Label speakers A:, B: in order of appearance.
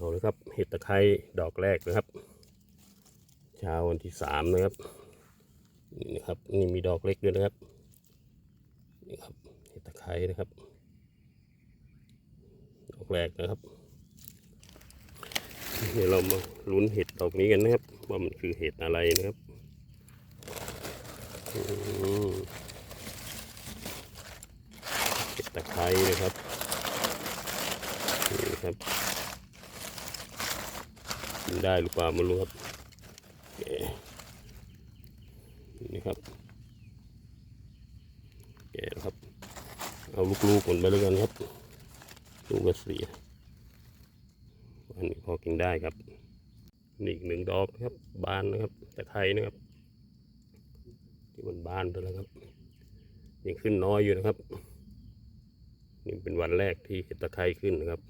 A: เอาเลยครับเห็ดตะไคร้ดอกแรกนะครับ เช้าวันที่สามนะครับนี่นะครับนี่มีดอกเล็กด้วยนะครับนี่ครับเห็ดตะไคร้นะครับ ดอกแรกนะครับเดี๋ยวเรามาลุ้นเห็ดดอกนี้กันนะครับ ว่ามันคือเห็ดอะไรนะครับเห็ดตะไคร้นะครับนี่ครับินได้หรือเปล่าไม่รู้ครับนี่ครับแกะนะครับ เอาลูกๆมันไปแล้วกันครับ ลูกกระสีอันนี้พอกินได้ครับนี่อีกหนึ่งดอกครับ บานนะครับตะไคร้นะครับ ที่มันบานไปแล้วครับยังขึ้นน้อยอยู่นะครับ นี่เป็นวันแรกที่ตะไคร้ขึ้นนะครับ